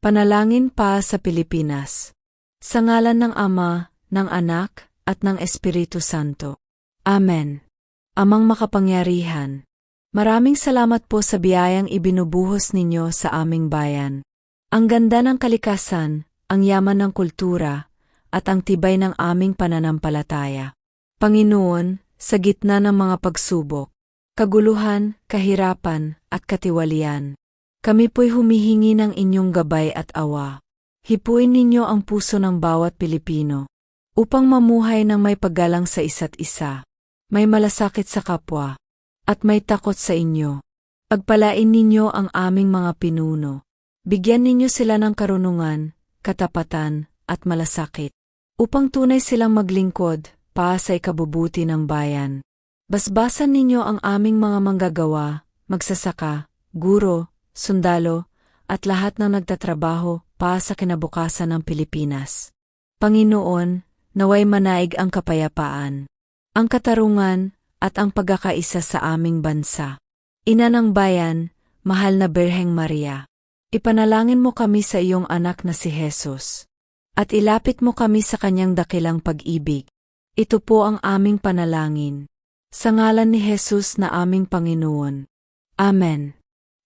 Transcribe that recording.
Panalangin pa sa Pilipinas. Sa ngalan ng Ama, ng Anak, at ng Espiritu Santo. Amen. Amang makapangyarihan. Maraming salamat po sa biyayang ibinubuhos ninyo sa aming bayan. Ang ganda ng kalikasan, ang yaman ng kultura, at ang tibay ng aming pananampalataya. Panginoon, sa gitna ng mga pagsubok, kaguluhan, kahirapan, at katiwalian, kami po'y humihingi ng inyong gabay at awa. Hipuin ninyo ang puso ng bawat Pilipino upang mamuhay ng may paggalang sa isa't isa, may malasakit sa kapwa, at may takot sa inyo. Pagpalain ninyo ang aming mga pinuno. Bigyan ninyo sila ng karunungan, katapatan, at malasakit, upang tunay silang maglingkod pa sa ikabubuti ng bayan. Basbasan ninyo ang aming mga manggagawa, magsasaka, guro, sundalo, at lahat ng nagtatrabaho pa sa kinabukasan ng Pilipinas. Panginoon, naway manaig ang kapayapaan, ang katarungan, at ang pagkakaisa sa aming bansa. Ina ng bayan, mahal na Berheng Maria, ipanalangin mo kami sa iyong anak na si Jesus. At ilapit mo kami sa kanyang dakilang pag-ibig. Ito po ang aming panalangin. Sa ngalan ni Jesus na aming Panginoon. Amen.